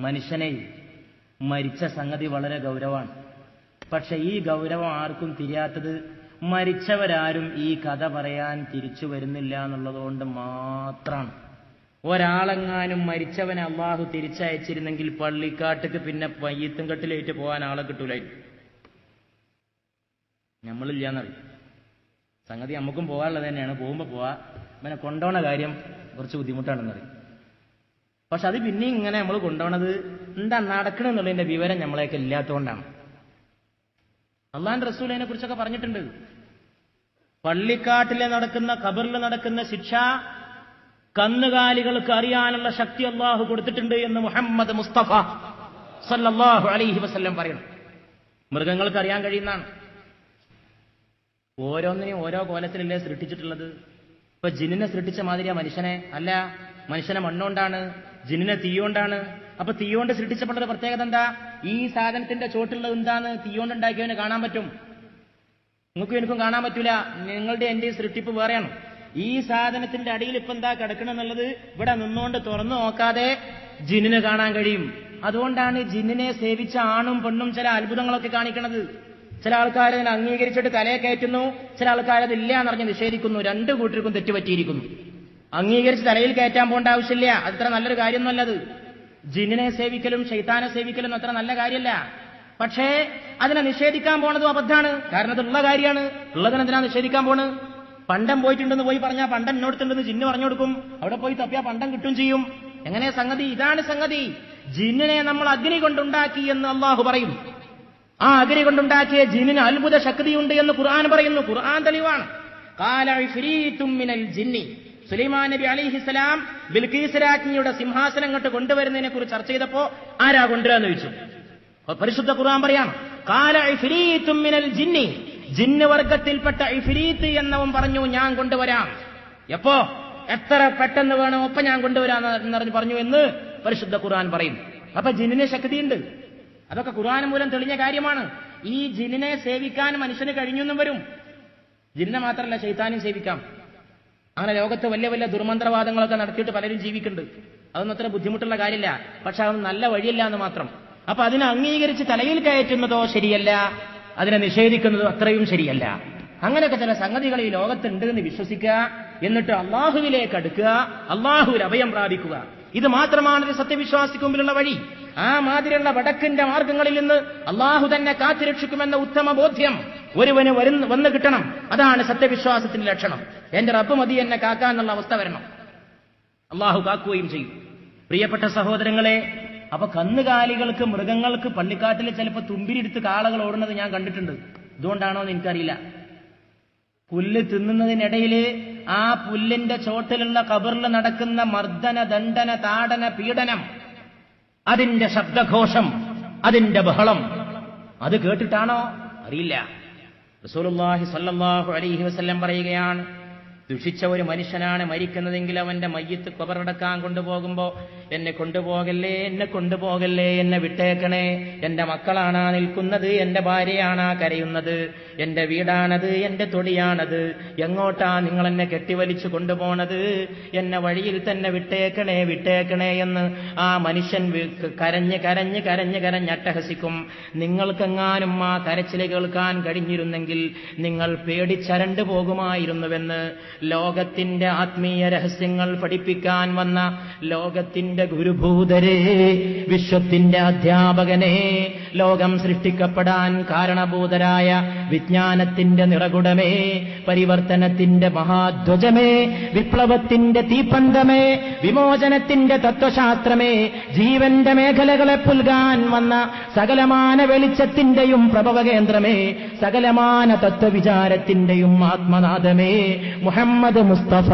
മനുഷ്യനെ മരിച്ച സംഗതി വളരെ ഗൗരവമാണ്. പക്ഷെ ഈ ഗൗരവം ആർക്കും തിരിയാത്തത് മരിച്ചവരാരും ഈ കഥ പറയാൻ തിരിച്ചു വരുന്നില്ല എന്നുള്ളതുകൊണ്ട് മാത്രമാണ്. ഒരാളെങ്ങാനും മരിച്ചവനെ അള്ളാഹു തിരിച്ചയച്ചിരുന്നെങ്കിൽ പള്ളിക്കാട്ടുക്ക് പിന്നെ പയ്യത്തും കെട്ടിലേറ്റ് പോകാൻ ആളെ കിട്ടൂലായിരുന്നു. നമ്മളില്ലാന്നറിയും. സംഗതി നമുക്കും പോകാനുള്ളത് തന്നെയാണ്. പോകുമ്പോൾ പോവാ. പിന്നെ കൊണ്ടോണ കാര്യം കുറച്ച് ബുദ്ധിമുട്ടാണെന്നറിയും. പക്ഷെ അത് പിന്നെ ഇങ്ങനെ നമ്മൾ കൊണ്ടുപോകണത് എന്താ നടക്കണമെന്നുള്ളതിന്റെ വിവരം നമ്മളെയൊക്കെ ഇല്ലാത്തതുകൊണ്ടാണ്. അള്ളാൻ റസൂലിനെ കുറിച്ചൊക്കെ പറഞ്ഞിട്ടുണ്ട്. പള്ളിക്കാട്ടിലെ നടക്കുന്ന ഖബറിൽ നടക്കുന്ന ശിക്ഷ കന്നുകാലികൾക്ക് അറിയാനുള്ള ശക്തി അള്ളാഹു കൊടുത്തിട്ടുണ്ട് എന്ന് മുഹമ്മദ് മുസ്തഫ സല്ലാഹു അലൈഹി വസ്ല്ലം പറയണം. മൃഗങ്ങൾക്ക് അറിയാൻ കഴിയുന്നതാണ്. ഓരോന്നിനെയും ഓരോ കോലത്തിലല്ലേ സൃഷ്ടിച്ചിട്ടുള്ളത്? ഇപ്പൊ ജിന്നിനെ സൃഷ്ടിച്ച മാതിരിയാ മനുഷ്യനെ? അല്ല മനുഷ്യനെ മണ്ണുകൊണ്ടാണ് ജിന്നിനെ തീയോണ്ടാണ്. അപ്പൊ തീയോണ്ട് സൃഷ്ടിച്ചപ്പോൾ പ്രത്യേകത എന്താ? ഈ സാധനത്തിന്റെ ചോട്ടുള്ളത് എന്താന്ന് തീയോണ്ട് ഉണ്ടാക്കിയവന് കാണാൻ പറ്റും. നിങ്ങൾക്കും എനിക്കും കാണാൻ പറ്റൂല. നിങ്ങളുടെ എന്റെ സൃഷ്ടിപ്പ് വേറെയാണ്. ഈ സാധനത്തിന്റെ അടിയിൽ ഇപ്പൊ എന്താ കിടക്കണമെന്നുള്ളത് ഇവിടെ നിന്നുകൊണ്ട് തുറന്നു നോക്കാതെ ജിന്നിനെ കാണാൻ കഴിയും. അതുകൊണ്ടാണ് ജിന്നിനെ സേവിച്ച ആണും പെണ്ണും ചില അത്ഭുതങ്ങളൊക്കെ കാണിക്കണത്. ചില ആൾക്കാർ അതിനെ അംഗീകരിച്ചിട്ട് തലയെ കയറ്റുന്നു. ചില ആൾക്കാർ ഇല്ല എന്നറിഞ്ഞ് നിഷേധിക്കുന്നു. രണ്ടു കൂട്ടർക്കും തെറ്റുപറ്റിയിരിക്കുന്നു. അംഗീകരിച്ച് തലയിൽ കയറ്റാൻ പോകേണ്ട ആവശ്യമില്ല. അത്ര നല്ലൊരു കാര്യമൊന്നുമല്ലത്. ജിന്നിനെ സേവിക്കലും ശൈത്താനെ സേവിക്കലും അത്ര നല്ല കാര്യമല്ല. പക്ഷേ അതിനെ നിഷേധിക്കാൻ പോണതും അബദ്ധാണ്. കാരണം അതുള്ള കാര്യമാണ്. ഉള്ളതിനെന്തിനാ നിഷേധിക്കാൻ പോണ്? പണ്ടം പോയിട്ടുണ്ടെന്ന് പോയി പറഞ്ഞാൽ പണ്ടം എന്നോടത്തുണ്ടെന്ന് ജിന്ന് പറഞ്ഞു കൊടുക്കും. അവിടെ പോയി തപ്പിയാ പണ്ടം കിട്ടും ചെയ്യും. എങ്ങനെ സംഗതി? ഇതാണ് സംഗതി. ജിന്നിനെ നമ്മൾ അഗ്നി കൊണ്ടുണ്ടാക്കി എന്ന് അള്ളാഹു പറയും. ആ അഗ്നി കൊണ്ടുണ്ടാക്കിയ ജിന്നിന് അത്ഭുത ശക്തിയുണ്ട് എന്ന് ഖുർആൻ പറയുന്നു. ഖുർആൻ തെളിവാണ്. കാല ഇഫ്രീത്തും മിനൽ ജിന്നി. സുലൈമാൻ നബി അലിഹിസ്സലാം ബിൽഖീസ് രാജ്ഞിയുടെ സിംഹാസനം ഇങ്ങോട്ട് കൊണ്ടുവരുന്നതിനെ കുറിച്ച് ചർച്ച ചെയ്തപ്പോ ആരാ കൊണ്ടുവരാന്ന് ചോദിച്ചു. പരിശുദ്ധ ഖുർആൻ പറയാം കാല മിനൽ ജിന്നി. ജിന്ന് വർഗത്തിൽപ്പെട്ട ഇഫിരീത്ത് എന്നവൻ പറഞ്ഞു ഞാൻ കൊണ്ടുവരാം. എപ്പോ? എത്ര പെട്ടെന്ന് വേണോ ഒപ്പം ഞാൻ കൊണ്ടുവരാം പറഞ്ഞു എന്ന് പരിശുദ്ധ ഖുർആൻ പറയും. അപ്പൊ ജിന്നിന് ശക്തിയുണ്ട്. അതൊക്കെ ഖുർആൻ മൂലം തെളിഞ്ഞ കാര്യമാണ്. ഈ ജിന്നിനെ സേവിക്കാൻ മനുഷ്യന് കഴിഞ്ഞെന്നും വരും. ജിന്നെ മാത്രമല്ല ശൈത്താനും സേവിക്കാം. അങ്ങനെ ലോകത്ത് വലിയ വലിയ ദുർമന്ത്രവാദങ്ങളൊക്കെ നടത്തിയിട്ട് പലരും ജീവിക്കുന്നുണ്ട്. അതൊന്നും അത്ര ബുദ്ധിമുട്ടുള്ള കാര്യമില്ല. പക്ഷെ അതൊന്നും നല്ല വഴിയല്ല എന്ന് മാത്രം. അപ്പൊ അതിനെ അംഗീകരിച്ച് തലയിൽ കയറ്റുന്നതോ ശരിയല്ല. അതിനെ നിഷേധിക്കുന്നതോ അത്രയും ശരിയല്ല. അങ്ങനെയൊക്കെ ചില സംഗതികൾ ഈ ലോകത്തുണ്ട് എന്ന് വിശ്വസിക്കുക എന്നിട്ട് അള്ളാഹുവിലേക്ക് അടുക്കുക അള്ളാഹുവിൽ അഭയം പ്രാപിക്കുക. ഇത് മാത്രമാണ് ഒരു സത്യവിശ്വാസിക്ക് മുമ്പിലുള്ള വഴി. ആ മാതിരിയുള്ള വടക്കിന്റെ മാർഗങ്ങളിൽ നിന്ന് അള്ളാഹു തന്നെ കാത്തിരക്ഷിക്കുമെന്ന ഉത്തമ ബോധ്യം ഒരുവന് വരുന്ന വന്നു കിട്ടണം. അതാണ് സത്യവിശ്വാസത്തിന്റെ ലക്ഷണം. എന്റെ റബ്ബ് മതി എന്നെ കാക്കാന്നുള്ള അവസ്ഥ വരണം. അള്ളാഹു കാക്കുകയും ചെയ്യും. പ്രിയപ്പെട്ട സഹോദരങ്ങളെ അപ്പൊ കന്നുകാലികൾക്ക് മൃഗങ്ങൾക്ക് പള്ളിക്കാട്ടിൽ ചിലപ്പോൾ തുമ്പിരിടുത്ത് കാളകൾ ഓടുന്നത് ഞാൻ കണ്ടിട്ടുണ്ട്. ഇതുകൊണ്ടാണോ എന്ന് എനിക്കറിയില്ല. പുല്ല് തിന്നുന്നതിനിടയിൽ ആ പുല്ലിന്റെ ചോട്ടിലുള്ള കബറിൽ നടക്കുന്ന മർദ്ദന ദണ്ഡന താടന പീഡനം അതിന്റെ ശബ്ദഘോഷം അതിന്റെ ബഹളം അത് കേട്ടിട്ടാണോ? അറിയില്ല. റസൂലുള്ളാഹി സ്വല്ലല്ലാഹു അലൈഹി വസല്ലം പറയുകയാണ് ദുഷിച്ച ഒരു മനുഷ്യനാണ് മരിക്കുന്നതെങ്കിൽ അവന്റെ മയ്യത്ത് കബറടക്കാൻ കൊണ്ടുപോകുമ്പോ എന്നെ കൊണ്ടുപോകല്ലേ എന്നെ കൊണ്ടുപോകല്ലേ എന്നെ വിട്ടേക്കണേ എന്റെ മക്കളാണ് നിൽക്കുന്നത് എന്റെ ഭാര്യയാണ് കരയുന്നത്. എന്റെ വീടാണത് എന്റെ തൊടിയാണത്. എങ്ങോട്ടാ നിങ്ങൾ എന്നെ കെട്ടിവലിച്ചു കൊണ്ടുപോണത്? എന്നെ വഴിയിൽ തന്നെ വിട്ടേക്കണേ വിട്ടേക്കണേ എന്ന് ആ മനുഷ്യൻ കരഞ്ഞ് കരഞ്ഞ് കരഞ്ഞ് കരഞ്ഞ് അട്ടഹസിക്കും. നിങ്ങൾക്കെങ്ങാനും ആ കരച്ചിൽ കേൾക്കാൻ കഴിഞ്ഞിരുന്നെങ്കിൽ നിങ്ങൾ പേടിച്ചരണ്ടു പോകുമായിരുന്നുവെന്ന് ലോകത്തിന്റെ ആത്മീയ രഹസ്യങ്ങൾ പഠിപ്പിക്കാൻ വന്ന ലോകത്തിന്റെ ഗുരുഭൂതരെ വിശ്വത്തിന്റെ അധ്യാപകനെ ലോകം സൃഷ്ടിക്കപ്പെടാൻ കാരണഭൂതരായ വിജ്ഞാനത്തിന്റെ നിറകുടമേ പരിവർത്തനത്തിന്റെ മഹാധ്വജമേ വിപ്ലവത്തിന്റെ തീപ്പന്തമേ വിമോചനത്തിന്റെ തത്വശാസ്ത്രമേ ജീവന്റെ മേഖലകളെ പുൽകാൻ വന്ന സകലമാന വെളിച്ചത്തിന്റെയും പ്രഭവകേന്ദ്രമേ സകലമാന തത്വവിചാരത്തിന്റെയും ആത്മനാഥമേ. മുഹമ്മദ് മുസ്തഫ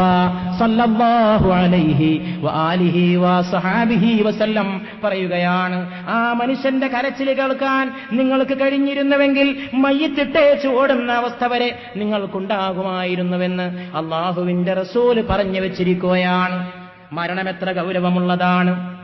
സല്ലല്ലാഹു അലൈഹി വആലിഹി സഹാബിഹി വസല്ലം പറയുകയാണ് ആ മനുഷ്യന്റെ കരച്ചിൽ കേൾക്കാൻ നിങ്ങൾക്ക് കഴിഞ്ഞിരുന്നുവെങ്കിൽ മയ്യത്തിട്ടേച്ച് ഓടുന്ന അവസ്ഥ വരെ നിങ്ങൾക്കുണ്ടാകുമായിരുന്നുവെന്ന് അള്ളാഹുവിന്റെ റസൂൽ പറഞ്ഞു വെച്ചിരിക്കുകയാണ്. മരണമെത്ര ഗൗരവമുള്ളതാണ്.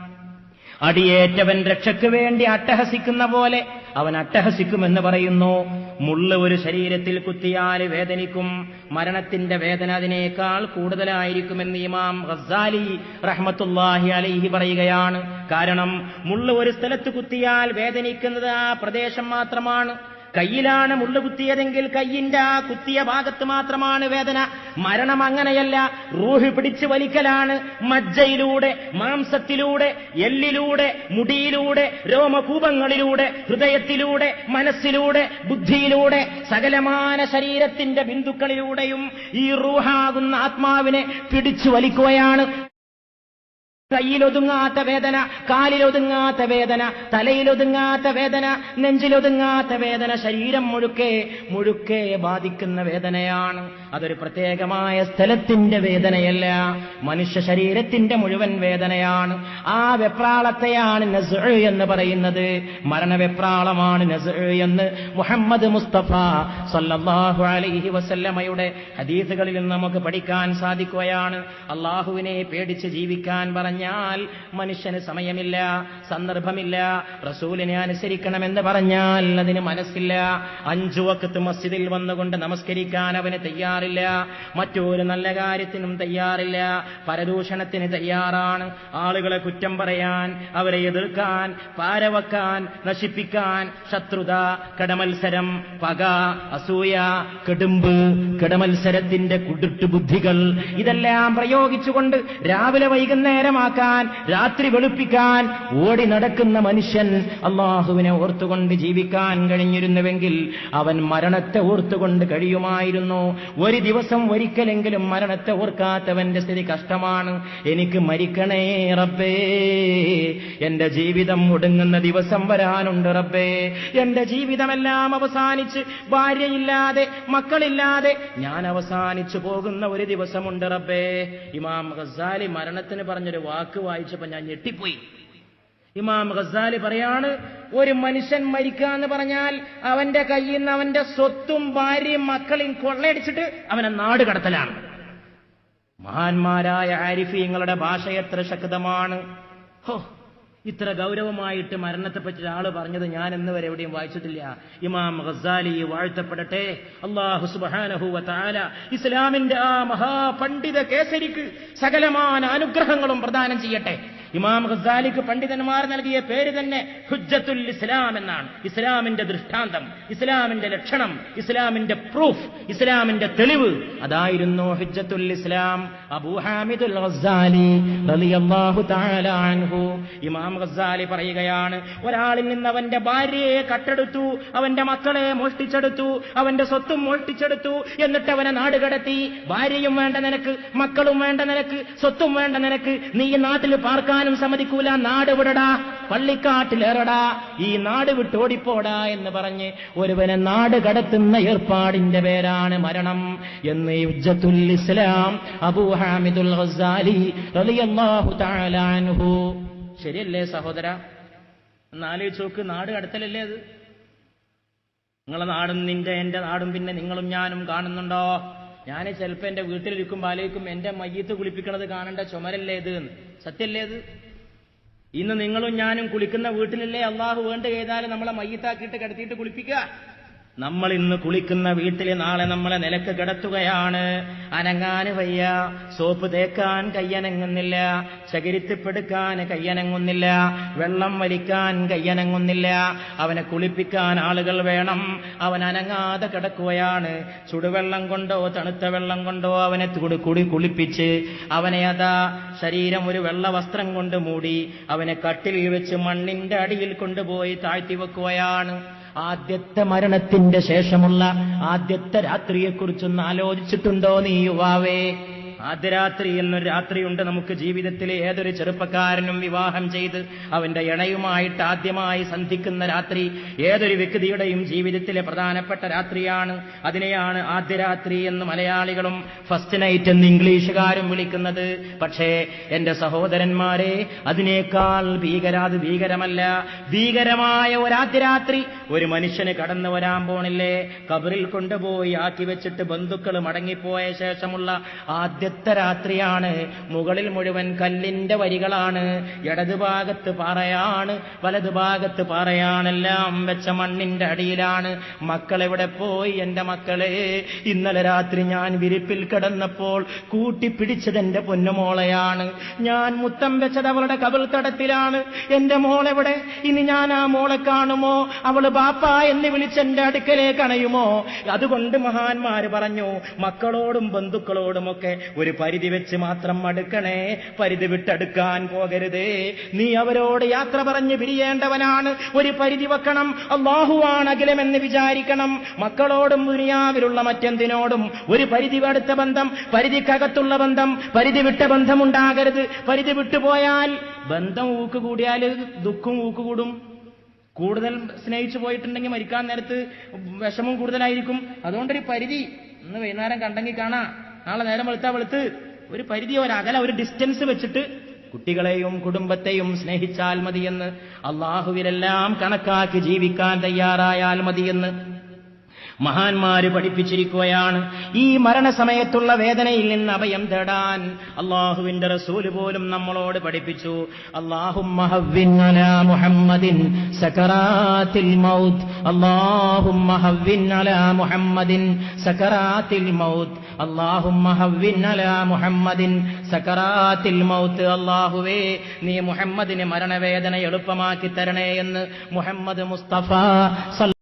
അടിയേറ്റവൻ രക്ഷയ്ക്ക് വേണ്ടി അട്ടഹസിക്കുന്ന പോലെ അവൻ അട്ടഹസിക്കുമെന്ന് പറയുന്നു. മുള്ള് ഒരു ശരീരത്തിൽ കുത്തിയാൽ വേദനിക്കും. മരണത്തിന്റെ വേദന അതിനേക്കാൾ കൂടുതലായിരിക്കുമെന്ന് ഇമാം ഗസാലി റഹ്മത്തുല്ലാഹി അലൈഹി പറയുകയാണ്. കാരണം മുള്ള് ഒരു സ്ഥലത്ത് കുത്തിയാൽ വേദനിക്കുന്നത് ആ പ്രദേശം മാത്രമാണ്. കയ്യിലാണ് മുള്ളു കുത്തിയതെങ്കിൽ കയ്യിന്റെ ആ കുത്തിയ ഭാഗത്ത് മാത്രമാണ് വേദന. മരണം അങ്ങനെയല്ല. റൂഹി പിടിച്ചു വലിക്കലാണ്. മജ്ജയിലൂടെ മാംസത്തിലൂടെ എല്ലിലൂടെ മുടിയിലൂടെ രോമകൂപങ്ങളിലൂടെ ഹൃദയത്തിലൂടെ മനസ്സിലൂടെ ബുദ്ധിയിലൂടെ സകലമാന ശരീരത്തിന്റെ ബിന്ദുക്കളിലൂടെയും ഈ റൂഹാകുന്ന ആത്മാവിനെ പിടിച്ചു വലിക്കുകയാണ്. കയ്യിലൊതുങ്ങാത്ത വേദന കാലിലൊതുങ്ങാത്ത വേദന തലയിലൊതുങ്ങാത്ത വേദന നെഞ്ചിലൊതുങ്ങാത്ത വേദന ശരീരം മുഴുക്കെ മുഴുക്കെ ബാധിക്കുന്ന വേദനയാണ്. അതൊരു പ്രത്യേകമായ സ്ഥലത്തിന്റെ വേദനയല്ല. മനുഷ്യ ശരീരത്തിന്റെ മുഴുവൻ വേദനയാണ്. ആ വെപ്രാളത്തെയാണ് നസ് എന്ന് പറയുന്നത്. മരണവെപ്രാളമാണ് നസ് എന്ന് മുഹമ്മദ് മുസ്തഫ സല്ലല്ലാഹു അലൈഹി വസല്ലമയുടെ ഹദീസുകളിൽ നിന്ന് നമുക്ക് പഠിക്കാൻ സാധിക്കുകയാണ്. അള്ളാഹുവിനെ പേടിച്ച് ജീവിക്കാൻ പറഞ്ഞാൽ മനുഷ്യന് സമയമില്ല സന്ദർഭമില്ല റസൂലിനെ അനുസരിക്കണമെന്ന് പറഞ്ഞാൽ അതിന് മനസ്സില്ല. അഞ്ചു വക്കത്ത് മസ്ജിദിൽ വന്നുകൊണ്ട് നമസ്കരിക്കാൻ അവന് തയ്യാറില്ല. മറ്റൊരു നല്ല കാര്യത്തിനും തയ്യാറില്ല. പരദൂഷണത്തിന് തയ്യാറാണ്. ആളുകളെ കുറ്റം പറയാൻ അവരെ എതിർക്കാൻ പാരവക്കാൻ നശിപ്പിക്കാൻ ശത്രുത കടമത്സരം പക അസൂയ കെടുമ്പ് കടമത്സരത്തിന്റെ കുടുട്ടു ബുദ്ധികൾ. ഇതെല്ലാം പ്രയോഗിച്ചുകൊണ്ട് രാവിലെ വൈകുന്നേരമാക്കാൻ രാത്രി വെളുപ്പിക്കാൻ ഓടി നടക്കുന്ന മനുഷ്യൻ അള്ളാഹുവിനെ ഓർത്തുകൊണ്ട് ജീവിക്കാൻ കഴിഞ്ഞിരുന്നുവെങ്കിൽ അവൻ മരണത്തെ ഓർത്തുകൊണ്ട് കഴിയുമായിരുന്നു. ഒരു ദിവസം ഒരിക്കലെങ്കിലും മരണത്തെ ഓർക്കാത്തവന്റെ സ്ഥിതി കഷ്ടമാണ്. എനിക്ക് മരിക്കണേ റബ്ബേ. എന്റെ ജീവിതം ഒടുങ്ങുന്ന ദിവസം വരാനുണ്ട് റബ്ബേ. എന്റെ ജീവിതമെല്ലാം അവസാനിച്ച് ഭാര്യയില്ലാതെ മക്കളില്ലാതെ ഞാൻ അവസാനിച്ചു പോകുന്ന ഒരു ദിവസമുണ്ട് റബ്ബേ. ഇമാം ഗസാലി മരണത്തിന് പറഞ്ഞൊരു വാക്ക് വായിച്ചപ്പോ ഞാൻ ഞെട്ടിപ്പോയി. ഇമാം ഗസാലി പറയാണ് ഒരു മനുഷ്യൻ മരിക്കാന്ന് പറഞ്ഞാൽ അവന്റെ കയ്യിൽ നിന്ന് അവന്റെ സ്വത്തും ഭാര്യയും മക്കളെയും കൊള്ളയടിച്ചിട്ട് അവനെ നാട് കടത്തലാണ്. മഹാന്മാരായ ആരിഫീങ്ങളുടെ ഭാഷ എത്ര ശക്തമാണ്. ഹോ ഇത്ര ഗൗരവമായിട്ട് മരണത്തെപ്പറ്റി ഒരാൾ പറഞ്ഞത് ഞാൻ ഇന്ന് വരെ എവിടെയും വായിച്ചിട്ടില്ല. ഇമാം ഗസാലി വാഴ്ത്തപ്പെടട്ടെ. അള്ളാഹു സുബാനഹുവ താല ഇസ്ലാമിന്റെ ആ മഹാപണ്ഡിത കേസരിക്ക് സകലമാന അനുഗ്രഹങ്ങളും പ്രദാനം ചെയ്യട്ടെ. ഇമാം ഗസാലിക്ക് പണ്ഡിതന്മാർ നൽകിയ പേര് തന്നെ ഹുജ്ജത്തുൽ ഇസ്ലാം എന്നാണ്. ഇസ്ലാമിന്റെ ദൃഷ്ടാന്തം ഇസ്ലാമിന്റെ ലക്ഷണം ഇസ്ലാമിന്റെ പ്രൂഫ് ഇസ്ലാമിന്റെ തെളിവ്. അതായിരുന്നു ഹുജ്ജത്തുൽ ഇസ്ലാം. അബൂ ഹാമിദുൽ റളിയല്ലാഹു തആല അൻഹു. ഇമാം ഗസാലി പറയുകയാണ് ഒരാളിൽ നിന്ന് അവന്റെ ഭാര്യയെ കട്ടെടുത്തു അവന്റെ മക്കളെ മോഷ്ടിച്ചെടുത്തു അവന്റെ സ്വത്തും മോഷ്ടിച്ചെടുത്തു എന്നിട്ട് അവനെ നാട് കടത്തി. ഭാര്യയും വേണ്ട നിനക്ക് മക്കളും വേണ്ട നിനക്ക് സ്വത്തും വേണ്ട നിനക്ക്. നീ ഈ നാട്ടിൽ പാർക്കാനും സമ്മതിക്കൂല. നാട് വിടടാ. പള്ളിക്കാട്ടിലേറടാ. ഈ നാട് വിട്ടോടിപ്പോടാ എന്ന് പറഞ്ഞ് ഒരുവനെ നാട് കടത്തുന്ന ഏർപ്പാടിന്റെ പേരാണ് മരണം എന്ന് യുജ്ജത്തുൽ ഇസ്ലാം അബൂ ഹാമിദുൽ റളിയല്ലാഹു ശരിയല്ലേ സഹോദര? എന്നാലോചിച്ച് നാട് കടത്തലല്ലേ അത്? നിങ്ങളെ നാടും നിന്റെ എന്റെ നാടും പിന്നെ നിങ്ങളും ഞാനും കാണുന്നുണ്ടോ? ഞാൻ ചിലപ്പോൾ എന്റെ വീട്ടിലിരിക്കുമ്പോൾ ആലോചിക്കും എന്റെ മയ്യത്ത് കുളിപ്പിക്കണത് കാണേണ്ട ചുമരല്ലേ ഇത്. സത്യല്ലേ ഇത് ഇന്ന് നിങ്ങളും ഞാനും കുളിക്കുന്ന വീട്ടിലല്ലേ അള്ളാഹു വേണ്ട ചെയ്താൽ നമ്മളെ മയ്യത്താക്കിയിട്ട് കിടത്തിയിട്ട് കുളിപ്പിക്കുക നമ്മൾ ഇന്ന് കുളിക്കുന്ന വീട്ടിൽ നാളെ നമ്മളെ നിലയ്ക്ക് കിടത്തുകയാണ്. അനങ്ങാന് വയ്യ. സോപ്പ് തേക്കാൻ കയ്യനങ്ങുന്നില്ല. ചകിരിത്തിപ്പെടുക്കാൻ കയ്യനങ്ങുന്നില്ല. വെള്ളം വലിക്കാൻ കയ്യനങ്ങുന്നില്ല. അവനെ കുളിപ്പിക്കാൻ ആളുകൾ വേണം. അവൻ അനങ്ങാതെ കിടക്കുകയാണ്. ചുടുവെള്ളം കൊണ്ടോ തണുത്ത വെള്ളം കൊണ്ടോ അവനെ കുടി കുടി കുളിപ്പിച്ച് അവനെ അതാ ശരീരം ഒരു വെള്ള വസ്ത്രം കൊണ്ട് മൂടി അവനെ കട്ടിലിൽ വെച്ച് മണ്ണിന്റെ അടിയിൽ കൊണ്ടുപോയി താഴ്ത്തി വെക്കുകയാണ്. ആദ്യത്തെ മരണത്തിന്റെ ശേഷമുള്ള ആദ്യത്തെ രാത്രിയെക്കുറിച്ചൊന്ന് ആലോചിച്ചിട്ടുണ്ടോ നീ യുവാവേ? ആദ്യ രാത്രി എന്നൊരു രാത്രിയുണ്ട് നമുക്ക് ജീവിതത്തിലെ ഏതൊരു ചെറുപ്പക്കാരനും വിവാഹം ചെയ്ത് അവന്റെ ഇണയുമായിട്ട് ആദ്യമായി സന്ധിക്കുന്ന രാത്രി ഏതൊരു വ്യക്തിയുടെയും ജീവിതത്തിലെ പ്രധാനപ്പെട്ട രാത്രിയാണ്. അതിനെയാണ് ആദ്യ രാത്രി എന്ന് മലയാളികളും ഫസ്റ്റ് നൈറ്റ് എന്ന് ഇംഗ്ലീഷുകാരും വിളിക്കുന്നത്. പക്ഷേ എന്റെ സഹോദരന്മാരെ അതിനേക്കാൾ ഭീകരാത് ഭീകരമല്ല. ഭീകരമായ ഒരാദ്യ രാത്രി ഒരു മനുഷ്യന് കടന്നു വരാൻ പോണില്ലേ? കബറിൽ കൊണ്ടുപോയി ആക്കി വെച്ചിട്ട് ബന്ധുക്കൾ മടങ്ങിപ്പോയ ശേഷമുള്ള ആദ്യത്തെ കറുത്ത രാത്രിയാണ് മുകളിൽ മുഴുവൻ കല്ലിന്റെ വരികളാണ്. ഇടതുഭാഗത്ത് പാറയാണ് വലതുഭാഗത്ത് പാറയാണെല്ലാം വെച്ച മണ്ണിന്റെ അടിയിലാണ്. മക്കളെവിടെ പോയി എന്റെ മക്കളെ? ഇന്നലെ രാത്രി ഞാൻ വിരിപ്പിൽ കിടന്നപ്പോൾ കൂട്ടിപ്പിടിച്ചത് എന്റെ പൊന്നുമോളെയാണ്. ഞാൻ മുത്തം വെച്ചത് അവളുടെ കവിൾത്തടത്തിലാണ്. എന്റെ മോളെവിടെ? ഇനി ഞാൻ ആ മോളെ കാണുമോ? അവൾ ബാപ്പ എന്ന് വിളിച്ച് എന്റെ അടുക്കലേക്ക് അണയുമോ? അതുകൊണ്ട് മഹാന്മാര് പറഞ്ഞു മക്കളോടും ബന്ധുക്കളോടുമൊക്കെ ഒരു പരിധി വെച്ച് മാത്രം അടുക്കണേ പരിധി വിട്ടടുക്കാൻ പോകരുതേ. നീ അവരോട് യാത്ര പറഞ്ഞ് പിരിയേണ്ടവനാണ്. ഒരു പരിധി വെക്കണം. അള്ളാഹുവാണ് അഖിലമെന്ന് വിചാരിക്കണം. മക്കളോടും ദുനിയാവിലുള്ള മറ്റെന്തിനോടും ഒരു പരിധി അടുത്ത ബന്ധം പരിധിക്കകത്തുള്ള ബന്ധം പരിധി വിട്ട ബന്ധമുണ്ടാകരുത്. പരിധി വിട്ടുപോയാൽ ബന്ധം ഊക്ക് കൂടിയാൽ ദുഃഖം ഊക്ക് കൂടും. കൂടുതൽ സ്നേഹിച്ചു പോയിട്ടുണ്ടെങ്കിൽ മരിക്കാൻ നേരത്ത് വിഷമം കൂടുതലായിരിക്കും. അതുകൊണ്ടൊരു പരിധി ഇന്ന് വൈകുന്നേരം കണ്ടെങ്കിൽ കാണാ. നാളെ നേരം വെളുത്താ വെളുത്ത് ഒരു പരിധി ഒരു അകല ഒരു ഡിസ്റ്റൻസ് വെച്ചിട്ട് കുട്ടികളെയും കുടുംബത്തെയും സ്നേഹിച്ചാൽ മതിയെന്ന് അള്ളാഹുവിലെല്ലാം കണക്കാക്കി ജീവിക്കാൻ തയ്യാറായാൽ മതിയെന്ന് മഹാന്മാര് പഠിപ്പിച്ചിരിക്കുകയാണ്. ഈ മരണസമയത്തുള്ള വേദനയിൽ നിന്ന് അഭയം തേടാൻ അള്ളാഹുവിന്റെ റസൂൽ പോലും നമ്മളോട് പഠിപ്പിച്ചു. മുഹമ്മദിൻ സക്കറാത്തിൽ മൗത്ത്. മുഹമ്മദിൻ മൗത്ത്. മുഹമ്മദിൻ മൗത്ത്. അല്ലാഹുവേ നീ മുഹമ്മദിന് മരണവേദന എളുപ്പമാക്കി തരണേ എന്ന് മുഹമ്മദ് മുസ്തഫ